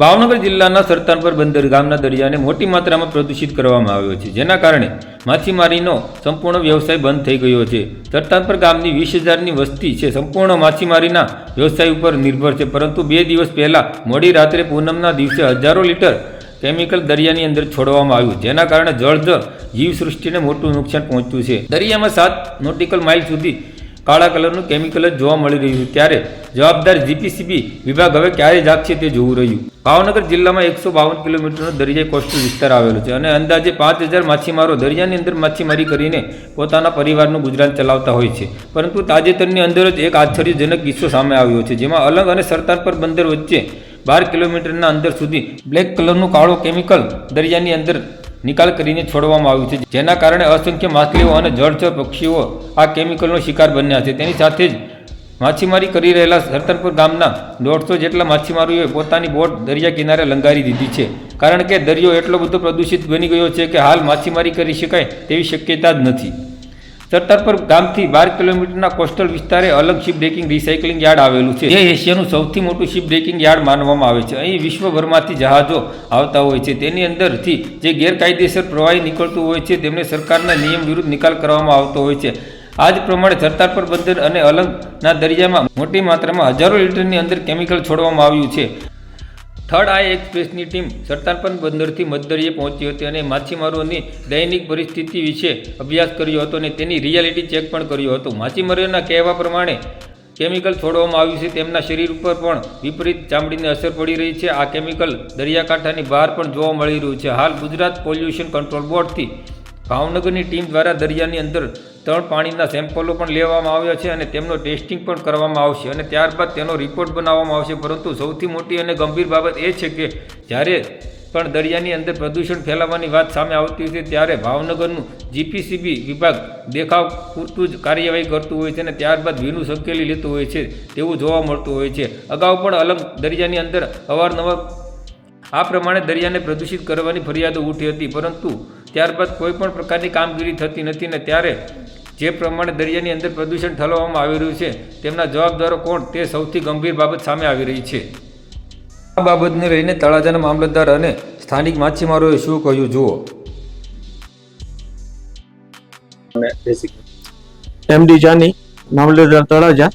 ભાવનગર જિલ્લાના સરતાનપર બંદર ગામના દરિયાને મોટી માત્રામાં પ્રદૂષિત કરવામાં આવ્યો છે. જેના કારણે માછીમારીનો સંપૂર્ણ વ્યવસાય બંધ થઈ ગયો છે. સરતાનપર ગામની વીસ હજારની વસ્તી છે. સંપૂર્ણ માછીમારીના વ્યવસાય ઉપર નિર્ભર છે. પરંતુ બે દિવસ પહેલાં મોડી રાત્રે પૂનમના દિવસે હજારો લીટર કેમિકલ દરિયાની અંદર છોડવામાં આવ્યું. જેના કારણે જળજ જીવસૃષ્ટિને મોટું નુકસાન પહોંચ્યું છે. દરિયામાં સાત નોટિકલ માઇલ સુધી કાળા કલરનું કેમિકલ જ જોવા મળી રહ્યું ત્યારે જવાબદાર જીપીસીબી વિભાગ હવે ક્યારે જાગશે તે જોવું રહ્યું. ભાવનગર જિલ્લામાં એકસો બાવન કિલોમીટરનો દરિયાઈ કોસ્ટલ વિસ્તાર આવેલો છે અને અંદાજે પાંચ હજાર માછીમારો દરિયાની અંદર માછીમારી કરીને પોતાના પરિવારનું ગુજરાન ચલાવતા હોય છે. પરંતુ તાજેતરની અંદર જ એક આશ્ચર્યજનક કિસ્સો સામે આવ્યો છે, જેમાં અલંગ અને સરતાર પર બંદર વચ્ચે બાર કિલોમીટરના અંદર સુધી બ્લેક કલરનું કાળો કેમિકલ દરિયાની અંદર નિકાલ કરીને છોડવામાં આવ્યું છે, જેના કારણે અસંખ્ય માછલીઓ અને જળચર પક્ષીઓ આ કેમિકલનો શિકાર બન્યા છે. તેની સાથે જ માછીમારી કરી રહેલા સરતનપુર ગામના દોઢસો જેટલા માછીમારોએ પોતાની બોટ દરિયા કિનારે લંગારી દીધી છે. કારણ કે દરિયો એટલો બધો પ્રદૂષિત બની ગયો છે કે હાલ માછીમારી કરી શકાય તેવી શક્યતા જ નથી. સરતરપુર ગામથી બાર કિલોમીટરના કોસ્ટલ વિસ્તારે અલગ શિપ બ્રેકિંગ રિસાયકલિંગ યાર્ડ આવેલું છે. જે એશિયાનું સૌથી મોટું શિપ બ્રેકિંગ યાર્ડ માનવામાં આવે છે. અહીં વિશ્વભરમાંથી જહાજો આવતા હોય છે. તેની અંદરથી જે ગેરકાયદેસર પ્રવાહી નીકળતું હોય છે, તેમને સરકારના નિયમ વિરુદ્ધ નિકાલ કરવામાં આવતો હોય છે. આ જ પ્રમાણે સરતારપર બંદર અને અલંગના દરિયામાં મોટી માત્રામાં હજારો લીટરની અંદર કેમિકલ છોડવામાં આવ્યું છે. થર્ડ આઈ એક્સપ્રેસની ટીમ સરતારપર બંદરથી મધદરિયે પહોંચી હતી અને માછીમારોની દૈનિક પરિસ્થિતિ વિશે અભ્યાસ કર્યો હતો અને તેની રિયાલિટી ચેક પણ કર્યો હતો. માછીમારોના કહેવા પ્રમાણે કેમિકલ છોડવામાં આવ્યું છે, તેમના શરીર ઉપર પણ વિપરીત ચામડીની અસર પડી રહી છે. આ કેમિકલ દરિયાકાંઠાની બહાર પણ જોવા મળી રહ્યું છે. હાલ ગુજરાત પોલ્યુશન કંટ્રોલ બોર્ડથી ભાવનગરની ટીમ દ્વારા દરિયાની અંદર ત્રણ પાણીના સેમ્પલો પણ લેવામાં આવ્યા છે અને તેમનો ટેસ્ટિંગ પણ કરવામાં આવશે અને ત્યારબાદ તેનો રિપોર્ટ બનાવવામાં આવશે. પરંતુ સૌથી મોટી અને ગંભીર બાબત એ છે કે જ્યારે પણ દરિયાની અંદર પ્રદૂષણ ફેલાવવાની વાત સામે આવતી હતી ત્યારે ભાવનગરનું જીપીસીબી વિભાગ દેખાવ પૂરતું જ કાર્યવાહી કરતું હોય છે અને ત્યારબાદ ભીનું સંકેલી લેતું હોય છે, તેવું જોવા મળતું હોય છે. અગાઉ પણ અલગ દરિયાની અંદર અવારનવાર આ પ્રમાણે દરિયાને પ્રદૂષિત કરવાની ફરિયાદો ઉઠી હતી, પરંતુ ત્યારબાદ કોઈ પણ પ્રકારની કામગીરી થતી નથી ને ત્યારે જે પ્રમાણે દરિયાની અંદર પ્રદૂષણ ઠલવવામાં આવી રહ્યું છે તેમના જવાબદારો કોણ તે સૌથી ગંભીર બાબત સામે આવી રહી છે. આ બાબતને લઈને તળાજાના મામલતદાર અને સ્થાનિક માછીમારોએ શું કહ્યું જુઓ. એમડી જાની મામલતદાર તળાજા.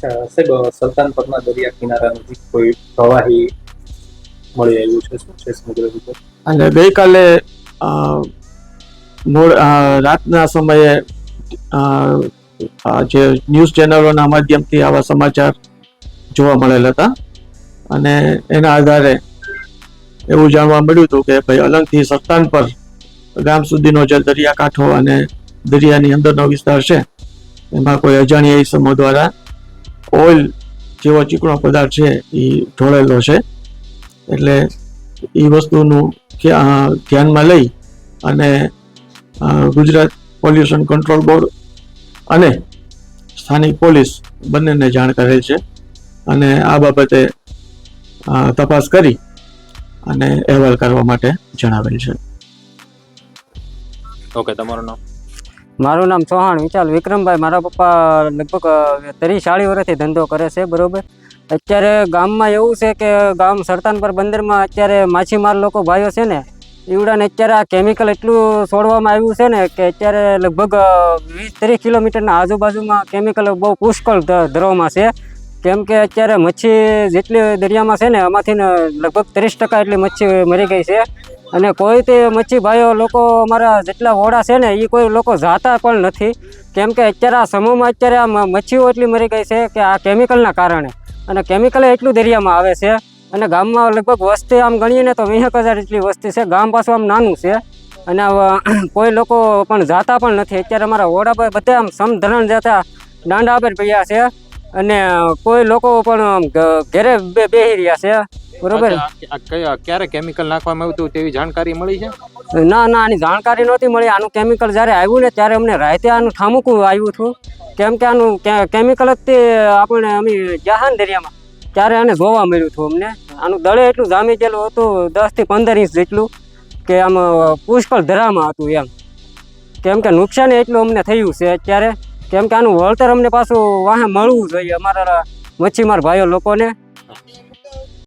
સાહેબ સલ્તાનપરના દરિયા કિનારા નજીક કોઈ પ્રવાહી મળી આવ્યું છે શું છે સમગ્ર અને ગઈકાલે રાતના સમયે જે ન્યૂઝ ચેનલોના માધ્યમથી આવા સમાચાર જોવા મળેલા હતા. અને એના આધારે એવું જાણવા મળ્યું હતું કે ભાઈ અલંગથી સત્તાન પર ગામ સુધીનો જે દરિયાકાંઠો અને દરિયાની અંદરનો વિસ્તાર છે, એમાં કોઈ અજાણ્યા ઇસમો દ્વારા ઓઇલ જેવો ચીકણો પદાર્થ છે એ ઢોળેલો છે. એટલે એ વસ્તુનું ધ્યાનમાં લઈ અને ગુજરાત પોલ્યુશન કંટ્રોલ બોર્ડ અને સ્થાનિક પોલીસ બંનેને જાણ કરેલ છે અને આ બાબતે તપાસ કરી અને અહેવાલ કરવા માટે જણાવેલ છે. ઓકે તમારું નામ? મારું નામ ચૌહાણ વિચાલ વિક્રમભાઈ. મારા પપ્પા લગભગ ત્રીસ ચાળીસ વર્ષથી ધંધો કરે છે બરોબર? અત્યારે ગામમાં એવું છે કે ગામ સરતાનપર બંદરમાં અત્યારે માછીમાર લોકો ભાઈઓ છે ને, ઈવડાને અત્યારે આ કેમિકલ એટલું છોડવામાં આવ્યું છે ને કે અત્યારે લગભગ વીસ ત્રીસ કિલોમીટરના આજુબાજુમાં કેમિકલ બહુ પુષ્કળ ધ- ધરવામાં છે. કેમ કે અત્યારે મચ્છી જેટલી દરિયામાં છે ને એમાંથી ને, લગભગ ત્રીસ ટકા એટલી મચ્છી મરી ગઈ છે. અને કોઈ તે મચ્છી ભાઈઓ લોકો અમારા જેટલા ઓળા છે ને એ કોઈ લોકો જાતા પણ નથી. કેમ કે અત્યારે આ સમૂહમાં અત્યારે આ મચ્છીઓ એટલી મરી ગઈ છે કે આ કેમિકલના કારણે. અને કેમિકલ એટલું દરિયામાં આવે છે. અને ગામમાં લગભગ વસ્તી આમ ગણીએ ને તો વીસ હજાર જેટલી વસ્તી છે. ગામ પાછું આમ નાનું છે. અને કોઈ લોકો પણ જાતા પણ નથી. અત્યારે અમારા ઓડા પર બધા આમ સમધરણ જતા, દાંડા પર પડ્યા છે. અને કોઈ લોકો પણ ઘરે બે બેહી રહ્યા છે બરોબર? ક્યારે કેમિકલ નાખવામાં આવ્યું હતું તેવી જાણકારી મળી છે? ના ના આની જાણકારી નહોતી મળી. આનું કેમિકલ જ્યારે આવ્યું ને ત્યારે અમને રાતે આનું ઠામુકું આવ્યું હતું. કેમ કે આનું કેમિકલ જ તે આપણે અમે ગયા દરિયામાં ત્યારે આને જોવા મળ્યું હતું અમને. આનું દળે એટલું જામી ગયેલું હતું દસથી પંદર ઇંચ જેટલું કે આમ પુષ્કળ ધરામાં હતું એમ. કેમ કે નુકસાન એટલું અમને થયું છે અત્યારે. કેમ કે આનું વળતર અમને પાછું વાહે મળવું જોઈએ. અમારા મચ્છીમાર ભાઈઓ લોકોને.